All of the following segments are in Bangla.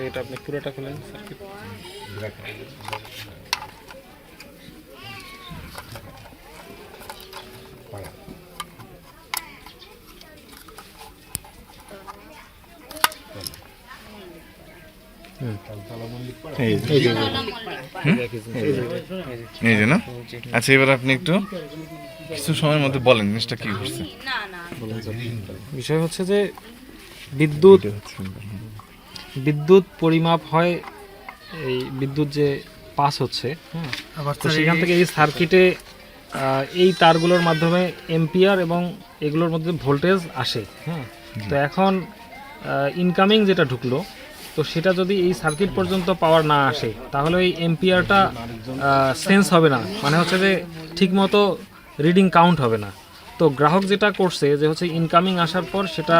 এটা আপনি পুরোটা খুলেন সার্কিট এই যে। এই যে এই যে না? আচ্ছা এবার আপনি একটু কিছু সময়ের মধ্যে বলেন জিনিসটা কি করছে বিষয় হচ্ছে যে বিদ্যুৎ বিদ্যুৎ পরিমাপ হয় এই বিদ্যুৎ যে পাস হচ্ছে হ্যাঁ তো সেখান থেকে এই সার্কিটে এই তারগুলোর মাধ্যমে এম্পিয়ার এবং এগুলোর মধ্যে ভোল্টেজ আসে হ্যাঁ তো এখন ইনকামিং যেটা ঢুকলো তো সেটা যদি এই সার্কিট পর্যন্ত পাওয়ার না আসে তাহলে এই এম্পিয়ারটা সেন্স হবে না। মানে হচ্ছে যে ঠিকমতো রিডিং কাউন্ট হবে না। তো গ্রাহক যেটা করছে যে হচ্ছে ইনকামিং আসার পর সেটা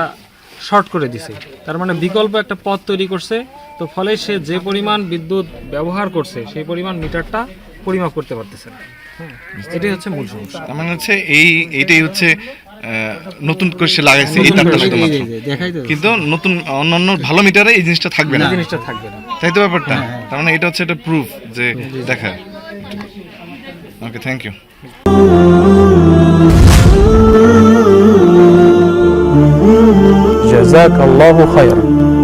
শর্ট করে দিছে। তার মানে বিকল্প একটা পথ তৈরি করছে। তো ফলে সে যে পরিমাণ বিদ্যুৎ ব্যবহার করছে সেই পরিমাণ মিটারটা পরিমাপ করতে পারতেছে না। হ্যাঁ এটাই হচ্ছে মূল সমস্যা। তার মানে হচ্ছে এই এইটাই হচ্ছে নতুন করে সে লাগাইছে এই তারটা শুধুমাত্র। কিন্তু নতুন অন্যান্য ভালো মিটারে এই জিনিসটা থাকবে না। জিনিসটা থাকবে না। তাই তো ব্যাপারটা? তার মানে এটা হচ্ছে একটা প্রুফ যে দেখা। Okay thank you جزاك الله خيرا.